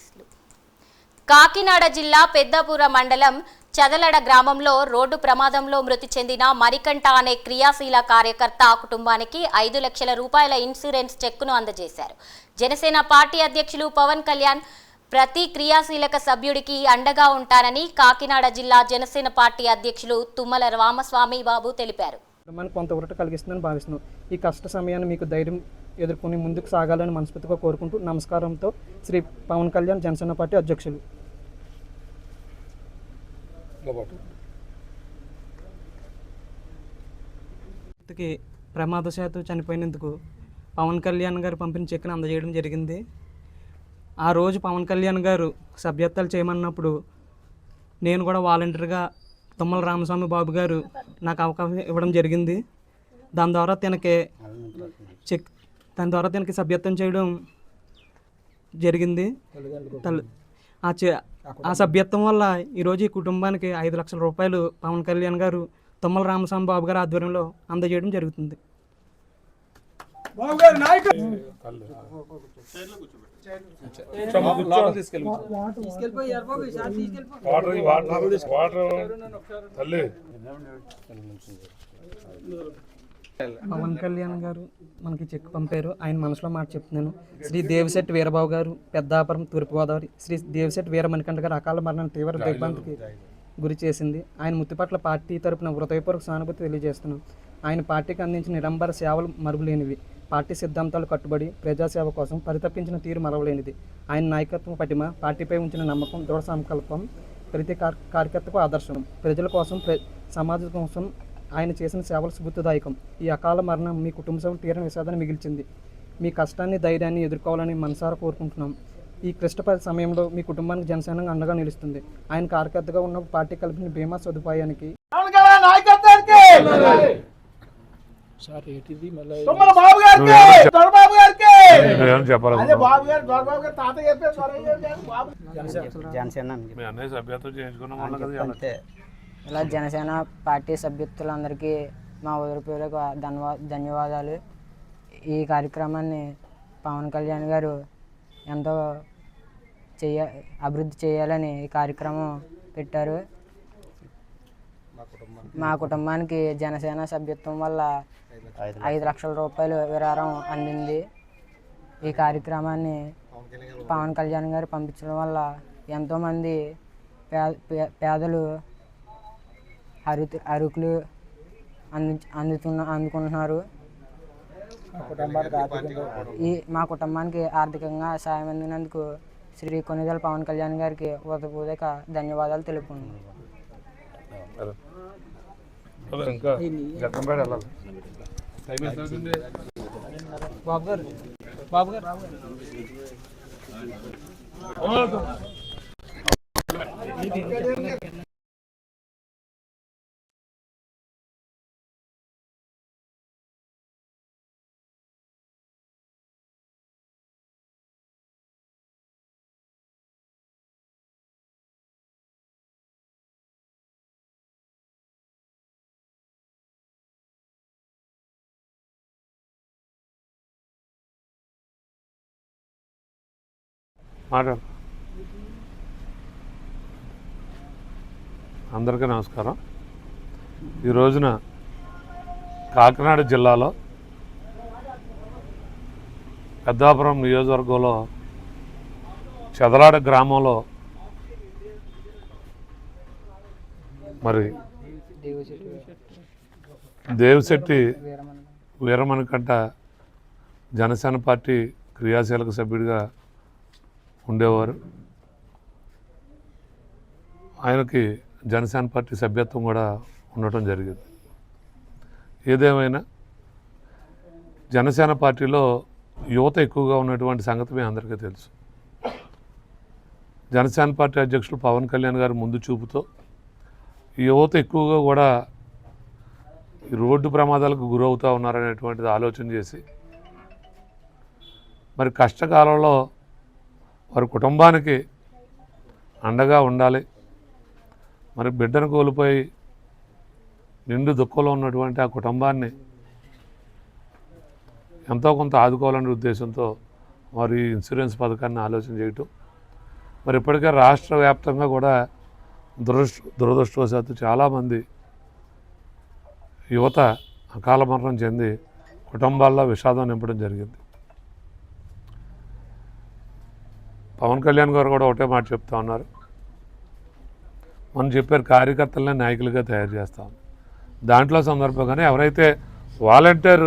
పోలీసులు. కాకినాడ జిల్లా పెద్దపుర మండలం చదలడ గ్రామంలో రోడ్డు ప్రమాదంలో మృతి చెందిన మరికంట అనే క్రియాశీల కార్యకర్త కుటుంబానికి ఐదు లక్షల రూపాయల ఇన్సూరెన్స్ చెక్కును అందజేశారు. జనసేన పార్టీ అధ్యక్షులు పవన్ కళ్యాణ్ ప్రతి క్రియాశీలక సభ్యుడికి అండగా ఉంటానని కాకినాడ జిల్లా జనసేన పార్టీ అధ్యక్షులు తుమ్మల రామస్వామి బాబు తెలిపారు. కుటుంబానికి కొంత ఊరట కలిగిస్తుందని భావిస్తున్నాను ఈ కష్ట సమయాన్ని మీకు ధైర్యం ఎదుర్కొని ముందుకు సాగాలని మనస్ఫూర్తిగా కోరుకుంటూ నమస్కారంతో శ్రీ పవన్ కళ్యాణ్ జనసేన పార్టీ అధ్యక్షులు. ప్రమాదశాత్తు చనిపోయినందుకు పవన్ కళ్యాణ్ గారు పంపిన చెక్కును అందజేయడం జరిగింది. ఆ రోజు పవన్ కళ్యాణ్ గారు సభ్యత్వాలు చేయమన్నప్పుడు నేను కూడా వాలంటీర్గా తుమ్మల రామస్వామి బాబు గారు నాకు అవకాశం ఇవ్వడం జరిగింది. దాని ద్వారా తనకి చెక్ దాని ద్వారా తనకి సభ్యత్వం చేయడం జరిగింది. తల్లి ఆ చె ఆ సభ్యత్వం వల్ల ఈరోజు ఈ కుటుంబానికి ఐదు లక్షల రూపాయలు పవన్ కళ్యాణ్ గారు తుమ్మల రామస్వామి బాబు గారి ఆధ్వర్యంలో అందజేయడం జరుగుతుంది. వాటర్ వాటర్ వాటర్ తల్లి. పవన్ కళ్యాణ్ గారు మనకి చెక్ పంపారు. ఆయన మనసులో మాట చెప్తున్నాను. శ్రీ దేవిశెట్టి వీరబాబు గారు పెద్దాపురం తూర్పుగోదావరి. శ్రీ దేవిశెట్టి వీరమణికంఠ గారు అకాల మరణం తీవ్ర దిగ్భ్రాంతికి గురి చేసింది. ఆయన మృతి పట్ల పార్టీ తరపున హృదయపూర్వక సానుభూతి తెలియజేస్తున్నాం. ఆయన పార్టీకి అందించిన నిరంబర సేవలు మరుపులేనివి పార్టీ సిద్ధాంతాలు కట్టుబడి ప్రజాసేవ కోసం పరితపించిన తీరు మరవలేనిది. ఆయన నాయకత్వం పటిమ పార్టీపై ఉంచిన నమ్మకం దృఢ సంకల్పం ప్రతి కార్ కార్యకర్తకు ఆదర్శం ప్రజల కోసం ప్ర సమాజం కోసం ఆయన చేసిన సేవలు స్ఫూర్తిదాయకం ఈ అకాల మరణం మీ కుటుంబ సభ్యులు తీరని విషాదాన్ని మిగిల్చింది. మీ కష్టాన్ని ధైర్యాన్ని ఎదుర్కోవాలని మనసారా కోరుకుంటున్నాం. ఈ క్లిష్ట సమయంలో మీ కుటుంబానికి జనసేన అండగా నిలుస్తుంది. ఆయన కార్యకర్తగా ఉన్న పార్టీ కల్పించిన బీమా సదుపాయానికి తుమ్మల బాబు గారికి! దొరబాబు గారికి! నువ్వేమని చెప్పాలి? అదే బాబు గారు దొరబాబు గారు తాత చెప్పారు దొరయ్య గారు బాబు జనసేన ఇలా అంతే. ఇలా జనసేన పార్టీ సభ్యులందరికీ మా ఊరిపేరుకు ధన్యవా ధన్యవాదాలు. ఈ కార్యక్రమాన్ని పవన్ కళ్యాణ్ గారు ఎంతో చేయ అభివృద్ధి చేయాలని ఈ కార్యక్రమం పెట్టారు. మా కుటుంబానికి జనసేన సభ్యత్వం వల్ల ఐదు లక్షల రూపాయలు విరాళం అందింది. ఈ కార్యక్రమాన్ని పవన్ కళ్యాణ్ గారు పంపించడం వల్ల ఎంతోమంది పే పే- పేదలు అరు అరుకులు అంది అందుతున్న అందుకుంటున్నారు. ఈ మా కుటుంబానికి ఆర్థికంగా సాయం అందినందుకు శ్రీ కొనిదల పవన్ కళ్యాణ్ గారికి ఉదయపూర్వక ధన్యవాదాలు తెలుపుకుంటున్నాను పద, ఇంకా బాబు గారు బాబు గారు మాట అందరికీ నమస్కారం. ఈ రోజున కాకినాడ జిల్లాలో పెద్దాపురం నియోజకవర్గంలో చెదలాడ గ్రామంలో మరి దేవిశెట్టి వీరమణికంట జనసేన పార్టీ క్రియాశీలక సభ్యుడిగా ఉండేవారు. ఆయనకి జనసేన పార్టీ సభ్యత్వం కూడా ఉండటం జరిగింది. ఏదేమైనా జనసేన పార్టీలో యువత ఎక్కువగా ఉన్నటువంటి సంగతి మీ అందరికీ తెలుసు. జనసేన పార్టీ అధ్యక్షులు పవన్ కళ్యాణ్ గారి ముందు చూపుతో యువత ఎక్కువగా కూడా రోడ్డు ప్రమాదాలకు గురవుతూ ఉన్నారనేటువంటిది ఆలోచన చేసి మరి కష్టకాలంలో వారి కుటుంబానికి అండగా ఉండాలి. మరి బిడ్డను కోల్పోయి నిండు దుఃఖంలో ఉన్నటువంటి ఆ కుటుంబాన్ని ఎంతో కొంత ఆదుకోవాలనే ఉద్దేశంతో వారు ఈ ఇన్సూరెన్స్ పథకాన్ని ఆలోచన చేయటం. మరి ఇప్పటికే రాష్ట్ర వ్యాప్తంగా కూడా దురదృష్ట దురదృష్టవశాత్తు చాలామంది యువత అకాల మరణం చెంది కుటుంబాల్లో విషాదం నింపడం జరిగింది. పవన్ కళ్యాణ్ గారు కూడా ఒకటే మాట చెప్తా ఉన్నారు. మనం చెప్పారు కార్యకర్తలనే నాయకులుగా తయారు చేస్తాం. దాంట్లో సందర్భంగానే ఎవరైతే వాలంటీర్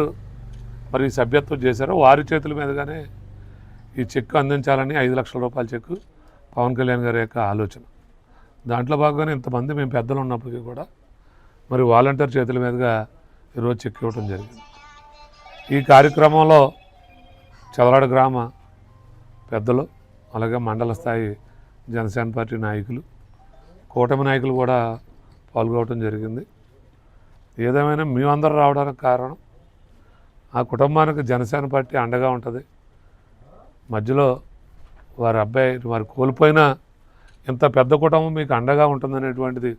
మరి సభ్యత్వం చేశారో వారి చేతుల మీదుగానే ఈ చెక్కు అందించాలని ఐదు లక్షల రూపాయల చెక్కు పవన్ కళ్యాణ్ గారి యొక్క ఆలోచన. దాంట్లో భాగంగానే ఇంతమంది మేము పెద్దలు ఉన్నప్పటికీ కూడా మరి వాలంటీర్ చేతుల మీదుగా ఈరోజు చెక్ ఇవ్వటం జరిగింది. ఈ కార్యక్రమంలో చదలాడ గ్రామ పెద్దలు అలాగే మండల స్థాయి జనసేన పార్టీ నాయకులు కూటమి నాయకులు కూడా పాల్గొవటం జరిగింది. ఏదేమైనా మేమందరూ రావడానికి కారణం ఆ కుటుంబానికి జనసేన పార్టీ అండగా ఉంటుంది. మధ్యలో వారి అబ్బాయి వారు కోల్పోయిన ఇంత పెద్ద కుటుంబం మీకు అండగా ఉంటుందనేటువంటిది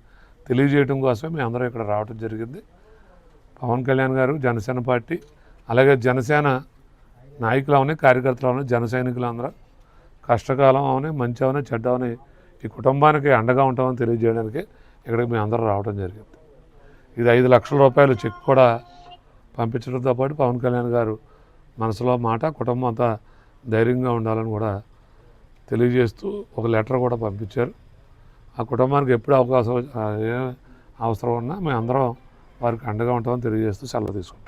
తెలియజేయడం కోసమే మేము అందరం ఇక్కడ రావడం జరిగింది. పవన్ కళ్యాణ్ గారు జనసేన పార్టీ అలాగే జనసేన నాయకులు అవని కార్యకర్తలు అవని జన సైనికులు అందరూ కష్టకాలం అవని మంచి అవని చెడ్డ అవని ఈ కుటుంబానికి అండగా ఉంటామని తెలియజేయడానికి ఇక్కడికి మేము అందరూ రావడం జరిగింది. ఇది ఐదు లక్షల రూపాయలు చెక్ కూడా పంపించడంతో పాటు పవన్ కళ్యాణ్ గారు మనసులో మాట కుటుంబం అంతా ధైర్యంగా ఉండాలని కూడా తెలియజేస్తూ ఒక లెటర్ కూడా పంపించారు. ఆ కుటుంబానికి ఎప్పుడు అవకాశం ఏ అవసరం ఉన్నా మేము అందరం వారికి అండగా ఉంటామని తెలియజేస్తూ సెలవు తీసుకుంటాం